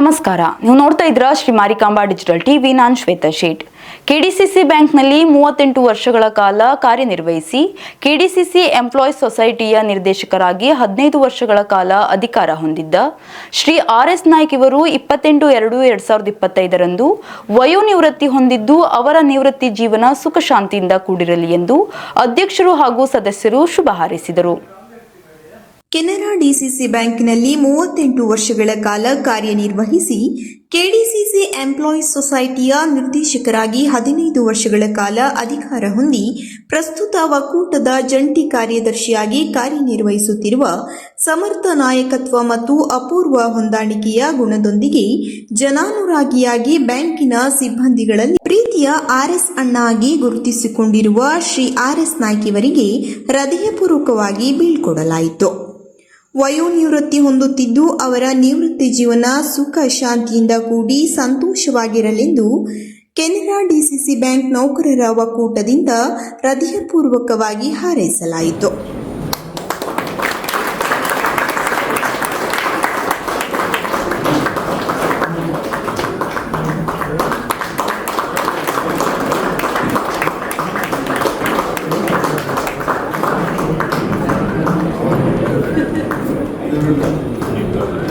ನಮಸ್ಕಾರ. ನೀವು ನೋಡ್ತಾ ಇದ್ರ ಶ್ರೀ ಮಾರಿಕಾಂಬಾ ಡಿಜಿಟಲ್ ಟಿವಿ. ನಾನು ಶ್ವೇತಾ ಶೇಟ್. ಕೆಡಿಸಿಸಿ ಬ್ಯಾಂಕ್ನಲ್ಲಿ ಮೂವತ್ತೆಂಟು ವರ್ಷಗಳ ಕಾಲ ಕಾರ್ಯನಿರ್ವಹಿಸಿ ಕೆಡಿಸಿಸಿ ಎಂಪ್ಲಾಯೀಸ್ ಸೊಸೈಟಿಯ ನಿರ್ದೇಶಕರಾಗಿ ಹದಿನೈದು ವರ್ಷಗಳ ಕಾಲ ಅಧಿಕಾರ ಹೊಂದಿದ್ದ ಶ್ರೀ ಆರ್ ಎಸ್ ನಾಯ್ಕ್ ಇವರು ಇಪ್ಪತ್ತೆಂಟು ಎರಡು ಎರಡ್ ಸಾವಿರದ ಇಪ್ಪತ್ತೈದರಂದು ವಯೋನಿವೃತ್ತಿ ಹೊಂದಿದ್ದು ಅವರ ನಿವೃತ್ತಿ ಜೀವನ ಸುಖ ಶಾಂತಿಯಿಂದ ಕೂಡಿರಲಿ ಎಂದು ಅಧ್ಯಕ್ಷರು ಹಾಗೂ ಸದಸ್ಯರು ಶುಭ ಹಾರೈಸಿದರು. ಕೆನರಾ ಡಿಸಿಸಿ ಬ್ಯಾಂಕ್ನಲ್ಲಿ ಮೂವತ್ತೆಂಟು ವರ್ಷಗಳ ಕಾಲ ಕಾರ್ಯನಿರ್ವಹಿಸಿ ಕೆಡಿಸಿಸಿ ಎಂಪ್ಲಾಯೀಸ್ ಸೊಸೈಟಿಯ ನಿರ್ದೇಶಕರಾಗಿ ಹದಿನೈದು ವರ್ಷಗಳ ಕಾಲ ಅಧಿಕಾರ ಹೊಂದಿ ಪ್ರಸ್ತುತ ಒಕ್ಕೂಟದ ಜಂಟಿ ಕಾರ್ಯದರ್ಶಿಯಾಗಿ ಕಾರ್ಯನಿರ್ವಹಿಸುತ್ತಿರುವ ಸಮರ್ಥ ನಾಯಕತ್ವ ಮತ್ತು ಅಪೂರ್ವ ಹೊಂದಾಣಿಕೆಯ ಗುಣದೊಂದಿಗೆ ಜನಾನುರಾಗಿಯಾಗಿ ಬ್ಯಾಂಕಿನ ಸಿಬ್ಬಂದಿಗಳಲ್ಲಿ ಪ್ರೀತಿಯ ಆರ್ಎಸ್ ಅಣ್ಣ ಆಗಿ ಗುರುತಿಸಿಕೊಂಡಿರುವ ಶ್ರೀ ಆರ್ಎಸ್ ನಾಯ್ಕಿವರಿಗೆ ಹೃದಯಪೂರ್ವಕವಾಗಿ ಬೀಳ್ಕೊಡಲಾಯಿತು. ವಯೋನಿವೃತ್ತಿ ಹೊಂದುತ್ತಿದ್ದು ಅವರ ನಿವೃತ್ತಿ ಜೀವನ ಸುಖ ಶಾಂತಿಯಿಂದ ಕೂಡಿ ಸಂತೋಷವಾಗಿರಲೆಂದು ಕೆನರಾ ಡಿಸಿಸಿ ಬ್ಯಾಂಕ್ ನೌಕರರ ಒಕ್ಕೂಟದಿಂದ ಹೃದಯಪೂರ್ವಕವಾಗಿ ಹಾರೈಸಲಾಯಿತು. Gracias.